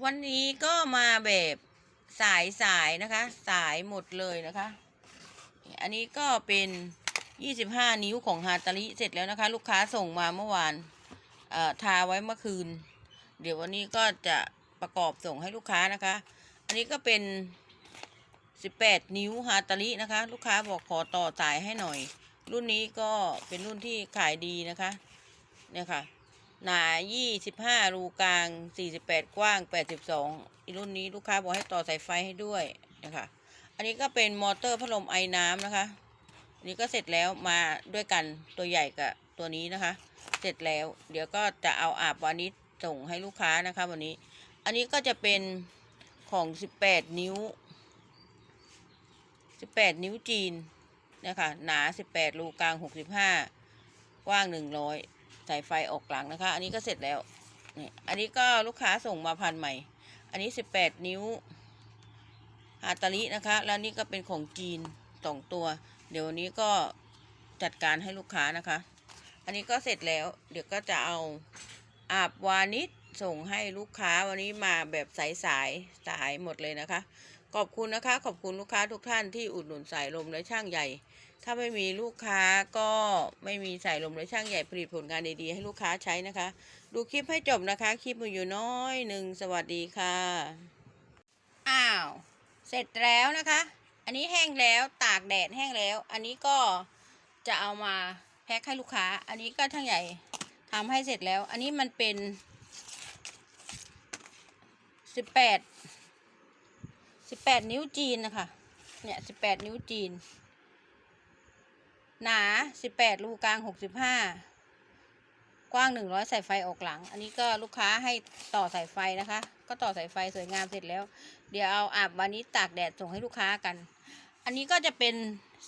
วันนี้ก็มาแบบสายสายๆนะคะ สายหมดเลยนะคะ อันนี้ก็เป็น25นิ้วของฮาตาริเสร็จแล้วนะคะ ลูกค้าส่งมาเมื่อวานอ่อทาไว้เมื่อคืน เดี๋ยววันนี้ก็จะประกอบส่งให้ลูกค้านะคะ อันนี้ก็เป็น18นิ้วฮาตารินะคะ ลูกค้าบอกขอต่อสายให้หน่อย รุ่นนี้ก็เป็นรุ่นที่ขายดีนะคะ เนี่ยค่ะ หนา25รูกลาง48กว้าง82อีรุ่นนี้ลูกค้าบอกให้ต่อสายไฟให้ด้วยนะคะ อันนี้ก็เป็นมอเตอร์พัดลมไอน้ำนะคะ อันนี้ก็เสร็จแล้วมาด้วยกันตัวใหญ่กับตัวนี้นะคะ เสร็จแล้ว เดี๋ยวก็จะเอาอาบวานิชส่งให้ลูกค้านะคะวันนี้ อันนี้ก็จะเป็นของ18นิ้ว18นิ้วจีนนะคะ หนา18รูกลาง65กว้าง100 สายไฟออกหลังนะคะ อันนี้ก็เสร็จแล้วนี่อันนี้ก็ลูกค้าส่งมาพันใหม่ อันนี้18นิ้วฮาตาลินะคะ แล้วนี่ก็เป็นของจีนสองตัว เดี๋ยววันนี้ก็จัดการให้ลูกค้านะคะ อันนี้ก็เสร็จแล้ว เดี๋ยวก็จะเอาอาบวานิชส่งให้ลูกค้าวันนี้มาแบบสายสายสายหมดเลยนะคะ ขอบคุณนะคะ ขอบคุณลูกค้าทุกท่านที่อุดหนุนสายลมและช่างใหญ่ ถ้าไม่มีลูกค้าก็ไม่มีสายลมและช่างใหญ่ผลิตผลงานดีๆให้ลูกค้าใช้นะคะ ดูคลิปให้จบนะคะ คลิปมีอยู่น้อยหนึ่งสวัสดีค่ะ อ้าว เสร็จแล้วนะคะ อันนี้แห้งแล้วตากแดดแห้งแล้ว อันนี้ก็จะเอามาแพ็คให้ลูกค้า อันนี้ก็ช่างใหญ่ทำให้เสร็จแล้ว อันนี้มันเป็นสิบแปด สิบแปดนิ้วจีนนะคะ เนี่ยสิบแปดนิ้วจีน หนาสิบแปดรูกลางหกสิบห้ากว้างหนึ่งร้อยสายไฟออกหลัง อันนี้ก็ลูกค้าให้ต่อสายไฟนะคะ ก็ต่อสายไฟสวยงามเสร็จแล้ว เดี๋ยวเอาอาบวันนี้ตากแดดส่งให้ลูกค้ากัน อันนี้ก็จะเป็น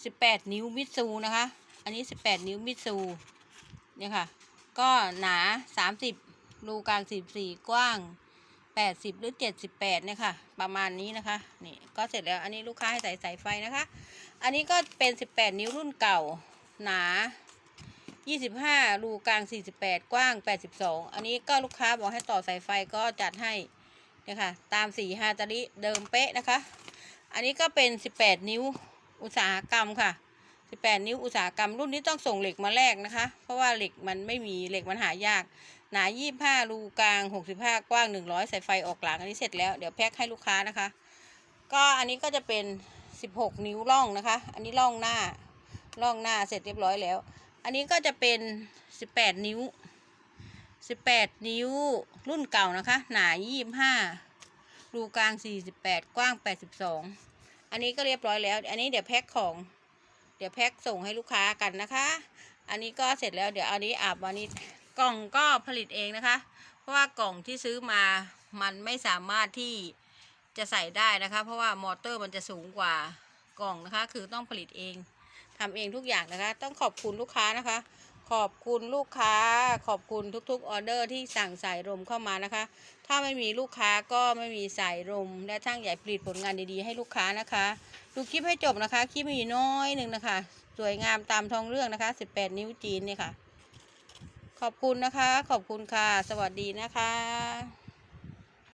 สิบแปดนิ้วมิตซูนะคะ อันนี้สิบแปดนิ้วมิตซูเนี่ยค่ะ ก็หนาสามสิบรูกลางสิบสี่กว้าง แปดสิบหรือเจ็ดสิบแปดเนี่ยค่ะ ประมาณนี้นะคะ นี่ก็เสร็จแล้ว อันนี้ลูกค้าให้ใส่สายไฟนะคะ อันนี้ก็เป็น 18 นิ้วรุ่นเก่า หนา 25 รูกลาง 48 กว้าง 82 อันนี้ก็ลูกค้าบอกให้ต่อสายไฟก็จัดให้เนี่ยค่ะ ตามสีฮาตาริเดิมเป๊ะนะคะ อันนี้ก็เป็น 18 นิ้วอุตสาหกรรมค่ะ 18 นิ้วอุตสาหกรรมรุ่นนี้ต้องส่งเหล็กมาแลกนะคะ เพราะว่าเหล็กมันไม่มีเหล็กมันหายาก หนา25รูกลาง65กว้าง100สายไฟออกหลังอันนี้เสร็จแล้วเดี๋ยวแพ็คให้ลูกค้านะคะ ก็อันนี้ก็จะเป็น16นิ้วร่องนะคะ อันนี้ร่องหน้าร่องหน้าเสร็จเรียบร้อยแล้ว อันนี้ก็จะเป็น18นิ้ว18นิ้วรุ่นเก่านะคะ หนา25รูกลาง48กว้าง82อันนี้ก็เรียบร้อยแล้ว อันนี้เดี๋ยวแพ็คของ เดี๋ยวแพ็คส่งให้ลูกค้ากันนะคะ อันนี้ก็เสร็จแล้วเดี๋ยวอันนี้อาบวันนี้ กล่องก็ผลิตเองนะคะ เพราะว่ากล่องที่ซื้อมามันไม่สามารถที่จะใส่ได้นะคะ เพราะว่ามอเตอร์มันจะสูงกว่ากล่องนะคะ คือต้องผลิตเองทำเองทุกอย่างนะคะ ต้องขอบคุณลูกค้านะคะ ขอบคุณลูกค้า ขอบคุณทุกๆออเดอร์ที่สั่งสายลมเข้ามานะคะ ถ้าไม่มีลูกค้าก็ไม่มีสายลมและช่างใหญ่ผลิตผลงานดีๆให้ลูกค้านะคะ ดูคลิปให้จบนะคะ คลิปมีน้อยหนึ่งนะคะ สวยงามตามท้องเรื่องนะคะ 18 นิ้วจีนเนี่ยค่ะ ขอบคุณนะคะ ขอบคุณค่ะ สวัสดีนะคะ